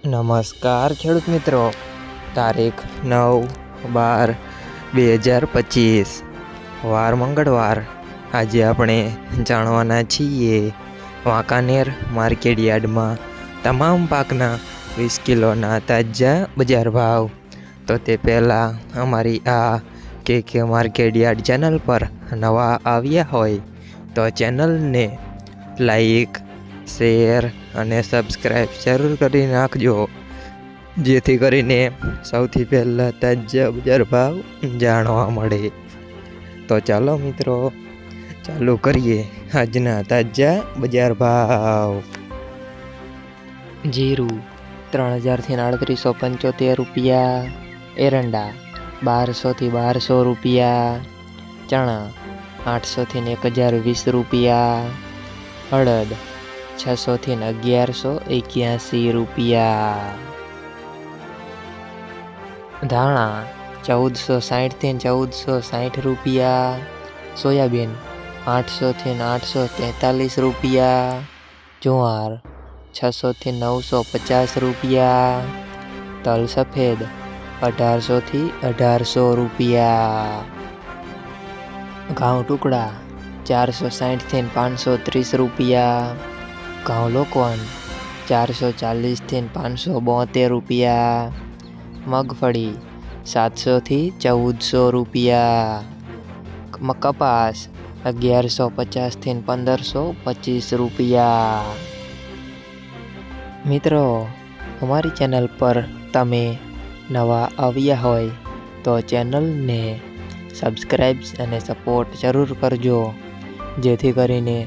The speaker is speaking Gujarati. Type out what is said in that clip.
નમસ્કાર ખેડૂત મિત્રો. તારીખ નવ બાર બે હજાર પચીસ. વાર મંગળવાર. આજે આપણે જાણવાના છીએ વાંકાનેર માર્કેટ યાર્ડમાં તમામ પાકના વીસ કિલોના તાજા બજાર ભાવ. તો તે પહેલાં અમારી આ કે કે માર્કેટ યાર્ડ ચેનલ પર નવા આવ્યા હોય તો ચેનલને લાઈક શેર અને સબસ્ક્રાઈબ જરૂર કરી નાખજો. જેથી કરીને સૌથી પહેલાં તાજા બજાર ભાવ જાણવા મળે. તો ચાલો મિત્રો, ચાલુ કરીએ આજના તાજા બજાર ભાવ. જીરું, ત્રણ હજારથી આડત્રીસો પંચોતેર રૂપિયા. એરંડા, બારસોથી બારસો રૂપિયા. ચણા, આઠસોથી એક હજાર વીસ રૂપિયા. અડદ છસોથી અગિયારસો એક્યાસી રૂપિયા. ધાણા ચૌદસો સાઠથી ચૌદસો સાઠ રૂપિયા. સોયાબીન આઠસોથી આઠસો તેતાલીસ રૂપિયા. જુવાર છસોથી નવસો પચાસ રૂપિયા. તલ સફેદ અઢારસોથી અઢારસો રૂપિયા. ઘઉં ટુકડા ચારસો સાઠથી પાંચસો ત્રીસ રૂપિયા. ઘઉં લોકોન ચારસો ચાલીસથી પાંચસો બોતેર રૂપિયા. મગફળી સાતસોથી ચૌદસો રૂપિયા. કપાસ અગિયારસો પચાસથી પંદરસો પચીસ રૂપિયા. મિત્રો, અમારી ચેનલ પર તમે નવા આવ્યા હોય તો ચેનલને સબસ્ક્રાઈબ્સ અને સપોર્ટ જરૂર કરજો. જેથી કરીને